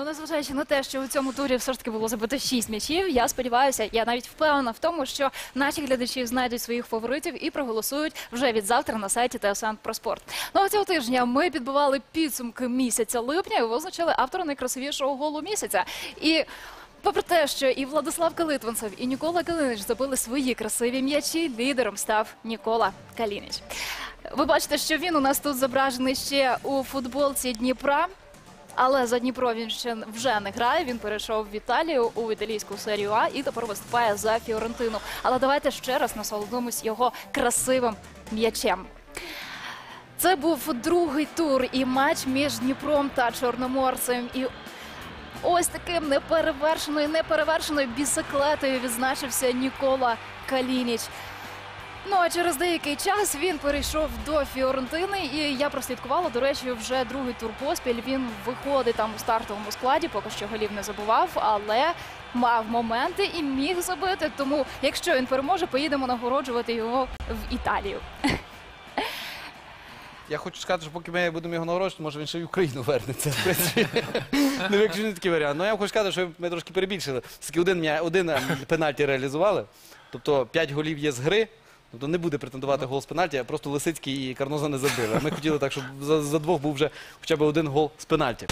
Ну, незважаючи на те, що у цьому турі все ж таки було забито 6 м'ячів, я сподіваюся, я навіть впевнена в тому, що наші глядачі знайдуть своїх фаворитів і проголосують вже від завтра на сайті ТСН про спорт. Ну а цього тижня ми підбивали підсумки місяця липня і визначили автора найкрасивішого голу місяця. І Попри те, що і Владислав Калитвинцев, і Нікола Калинич забили свої красиві м'ячі, лідером став Нікола Калініч. Ви бачите, що він у нас тут зображений ще у футболці Дніпра. Але за Дніпро він ще вже не грає. Він перейшов в Італію у італійську серію А і тепер виступає за Фіорентину. Але давайте ще раз насолодимось його красивим м'ячем. Це був другий тур і матч між Дніпром та Чорноморцем. І ось таким неперевершеною, неперевершеною бісиклетою відзначився Нікола Калініч. Ну а через деякий час він перейшов до Фіорентини, і я прослідкувала. До речі, вже другий тур поспіль. Він виходить там у стартовому складі, поки що голів не забував, але мав моменти і міг забити. Тому, якщо він переможе, поїдемо нагороджувати його в Італію. Я хочу сказати, що поки ми будемо його нагороджувати, може він ще й в Україну вернеться. В принципі. ну, якщо не такий варіант. Ну я вам хочу сказати, що ми трошки перебільшили. Все-таки один, ем, пенальті реалізували. Тобто 5 голів є з гри. Тобто не буде претендувати гол з пенальті, а просто Лисицький і Карноза не забили. А ми хотіли так, щоб за, за двох був вже хоча б один гол з пенальті.